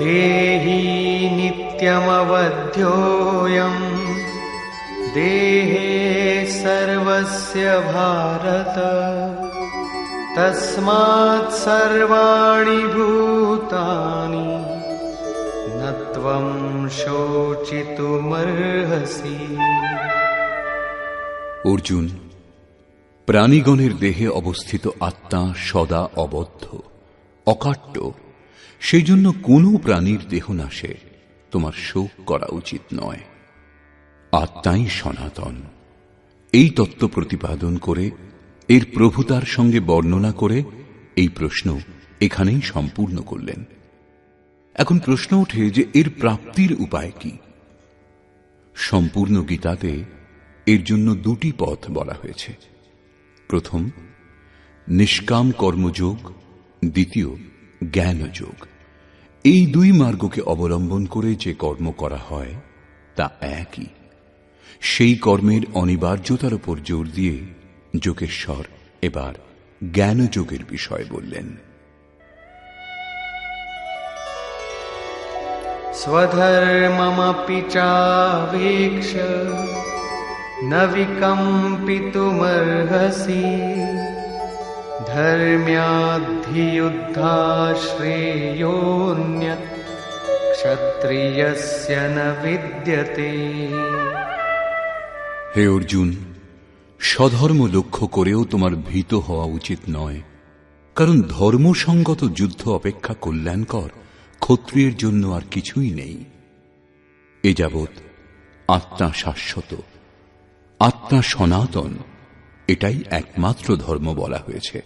देही नित्यमवध्योऽयम् देहे सर्वस्य भारत तस्मात् सर्वाणि भूतानि न त्वं शोचितुमर्हसि অর্জুন প্রাণীগণের দেহে অবস্থিত আত্মা সদা অবদ্ধ অকাট্য সেই জন্য কোনো প্রাণীর দেহ নাশে, তোমার শোক করা উচিত নয়। আত্মাই সনাতন। এই তত্ত্ব প্রতিপাদন করে, এর প্রভুতার সঙ্গে বর্ণনা করে, এই প্রশ্ন এখানেই সম্পূর্ণ করলেন। এখন প্রশ্ন ওঠে যে এর প্রাপ্তির উপায় কি? সম্পূর্ণ গীতাতে এর জন্য দুটি পথ বলা হয়েছে। প্রথম, নিষ্কাম কর্মযোগ, দ্বিতীয় জ্ঞানযোগ এই দুই মার্গকে অবলম্বন করে যে কর্ম করা হয় তা একই সেই কর্মের অনিবার্যতার উপর জোর দিয়ে যোগেশ্বর এবার জ্ঞানযোগের বিষয় বললেন स्वधर्ममपि चावेक्ष न विकम्पितुमर्हसि धर्म्याद्धियुद्धाश्रेयोऽन्यत् क्षत्रियस्य न विद्यते হে অর্জুন স্বধর্ম লক্ষ্য করেও তোমার ভীত হওয়া উচিত নয় কারণ ধর্মসঙ্গত যুদ্ধ অপেক্ষা কল্যাণকর ক্ষত্রিয়ের জন্য আর কিছুই নেই এ যাবৎ আত্মা শাশ্বত আত্মা সনাতন এটাই একমাত্র ধর্ম বলা হয়েছে